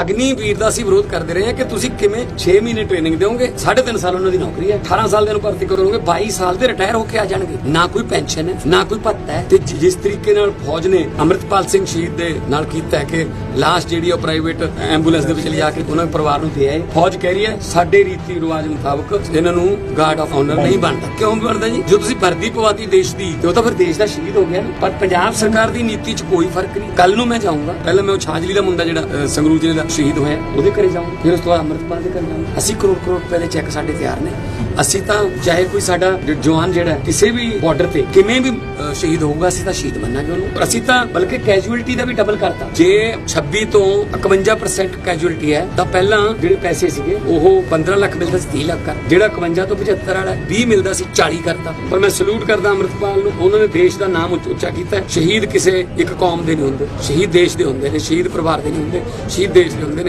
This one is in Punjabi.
ਅਗਨੀਵੀਰ ਦਾ ਅਸੀਂ ਵਿਰੋਧ ਕਰਦੇ ਰਹੇ ਹਾਂ ਕਿ ਤੁਸੀਂ ਕਿਵੇਂ 6 ਮਹੀਨੇ ਟ੍ਰੇਨਿੰਗ ਦਿਓਗੇ? 3.5 ਸਾਲ ਉਹਨਾਂ ਦੀ ਨੌਕਰੀ ਹੈ। 18 ਸਾਲ ਦੇ ਨੂੰ ਭਰਤੀ ਕਰੋਗੇ 22 ਸਾਲ ਦੇ ਰਿਟਾਇਰ ਹੋ ਕੇ ਆ ਜਾਣਗੇ। ਨਾ ਕੋਈ ਪੈਨਸ਼ਨ ਹੈ, ਨਾ ਕੋਈ ਭੱਤਾ ਹੈ। ਤੇ ਜਿਸ ਤਰੀਕੇ ਨਾਲ ਫੌਜ ਨੇ ਅਮਰਿਤਪਾਲ ਸਿੰਘ ਸ਼ਹੀਦ ਦੇ ਨਾਲ ਕੀਤਾ ਹੈ ਕਿ ਲਾਸ਼ ਜਿਹੜੀ ਆ ਪ੍ਰਾਈਵੇਟ ਐਂਬੂਲੈਂਸ ਦੇ ਵਿੱਚ ਲਿਜਾ ਕੇ ਉਹਨਾਂ ਦੇ ਪਰਿਵਾਰ ਨੂੰ ਦੇ ਆਏ। ਫੌਜ ਕਹਿ ਰਹੀ ਹੈ, ਸਾਡੇ ਰੀਤੀ ਰਿਵਾਜ ਮੁਤਾਬਕ ਇਹਨਾਂ ਨੂੰ ਗਾਰਡ ਆਫ ਆਨਰ ਨਹੀਂ ਬਣਦਾ। ਕਿਉਂ ਬਣਦਾ ਜੀ? ਜੋ ਤੁਸੀਂ ਵਰਦੀ ਪਵਾਤੀ ਦੇਸ਼ ਦੀ, ਤੇ ਉਹ ਤਾਂ ਫਿਰ ਦੇਸ਼ ਦਾ ਸ਼ਹੀਦ ਹੋ ਗਿਆ ਪਰ ਪੰਜਾਬ ਸਰਕਾਰ ਦੀ ਨੀਤੀ 'ਚ ਕੋਈ ਫ਼ਰਕ ਨਹੀਂ। ਕੱਲ ਨੂੰ ਮੈਂ ਜਾਊਂਗਾ। ਪਹਿਲਾਂ ਮੈਂ ਉਹ ਛਾਜਲੀ ਦਾ ਮੁੰਡਾ ਜਿਹੜਾ ਸੰਗਰੂਰ ਜ਼ਿਲ੍ਹੇ ਦਾ ਸ਼ਹੀਦ ਹੋਇਆ, ਉਹਦੇ ਘਰੇ ਜਾਊਂਗਾ ਫਿਰ ਉਸ ਤੋਂ ਬਾਅਦ ਅੰਮ੍ਰਿਤਪਾਲ ਦੇ ਘਰ ਜਾਊਂਗਾ ਅਸੀਂ ਕਰੋੜ ਕਰੋੜ ਰੁਪਏ ਦੇ ਚੈੱਕ ਸਾਡੇ ਤਿਆਰ ਨੇ। ਅਸੀਂ ਤਾਂ ਚਾਹੇ ਕੋਈ ਸਾਡਾ ਜਵਾਨ ਜਿਹੜਾ ਕਿਸੇ ਵੀ ਬਾਰਡਰ ਤੇ ਕਿਵੇਂ ਵੀ ਸ਼ਹੀਦ ਹੋਊਗਾ, ਅਸੀਂ ਤਾਂ ਸ਼ਹੀਦ ਮੰਨਾਂਗੇ ਉਹਨੂੰ। ਅਸੀਂ ਤਾਂ ਬਲਕਿ ਕੈਜੂਅਲਟੀ ਦਾ ਵੀ ਡਬਲ ਕਰਤਾ। ਜੇ 26 ਤੋਂ 51% ਕੈਜੂਅਲਟੀ ਹੈ, ਤਾਂ ਪਹਿਲਾਂ ਜਿਹੜੇ ਪੈਸੇ ਸੀਗੇ, ਉਹ 15 ਲੱਖ ਮਿਲਦਾ ਸੀ 30 ਲੱਖ। ਕਰ ਜਿਹੜਾ 51 ਤੋਂ 75 ਵਾਲਾ 20 ਮਿਲਦਾ ਸੀ 40 ਕਰਤਾ। ਪਰ ਮੈਂ ਸਲੂਟ ਕਰਦਾ ਅੰਮ੍ਰਿਤਪਾਲ ਨੂੰ, ਉਹਨਾਂ ਨੇ ਦੇਸ਼ ਦਾ ਨਾਮ ਉੱਚ- ਉੱਚਾ ਕੀਤਾ ਸ਼ਹੀਦ ਕਿਸੇ ਇੱਕ ਕੌਮ ਦੇ ਨਹੀਂ ਹੁੰਦੇ। ਸ਼ਹੀਦ ਦੇਸ਼ ਦੇ ਹੁੰਦੇ ਨੇ, ਸ਼ਹੀਦ ਪਰਿਵਾਰ ਦੇ ਨਹੀਂ ਹੁੰਦੇ। ਸ਼ਹੀਦ ਦੇਸ਼ ਦੇ ਹੁੰਦੇ ਨੇ